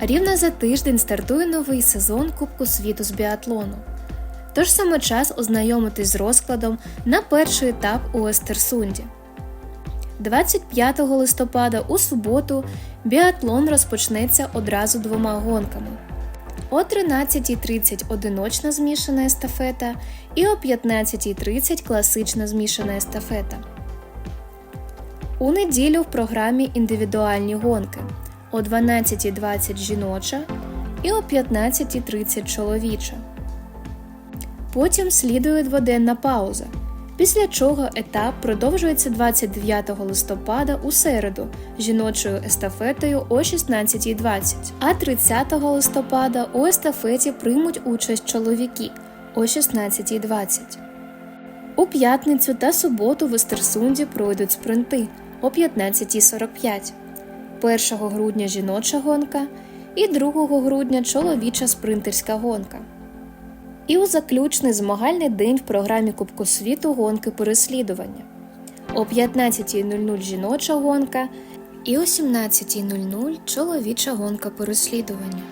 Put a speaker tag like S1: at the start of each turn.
S1: Рівно за тиждень стартує новий сезон Кубку світу з біатлону. Тож саме час ознайомитись з розкладом на перший етап у Естерсунді. 25 листопада у суботу біатлон розпочнеться одразу двома гонками. О 13.30 одиночна змішана естафета і о 15.30 класична змішана естафета. У неділю в програмі індивідуальні гонки о 12.20 жіноча і о 15.30 чоловіча. Потім слідує дводенна пауза, після чого етап продовжується 29 листопада у середу жіночою естафетою о 16.20, а 30 листопада у естафеті приймуть участь чоловіки о 16.20. У п'ятницю та суботу в Естерсунді пройдуть спринти о 15.45. 1 грудня жіноча гонка і 2 грудня чоловіча спринтерська гонка. І у заключний змагальний день в програмі Кубку світу гонки переслідування. О 15.00 жіноча гонка і о 17.00 чоловіча гонка переслідування.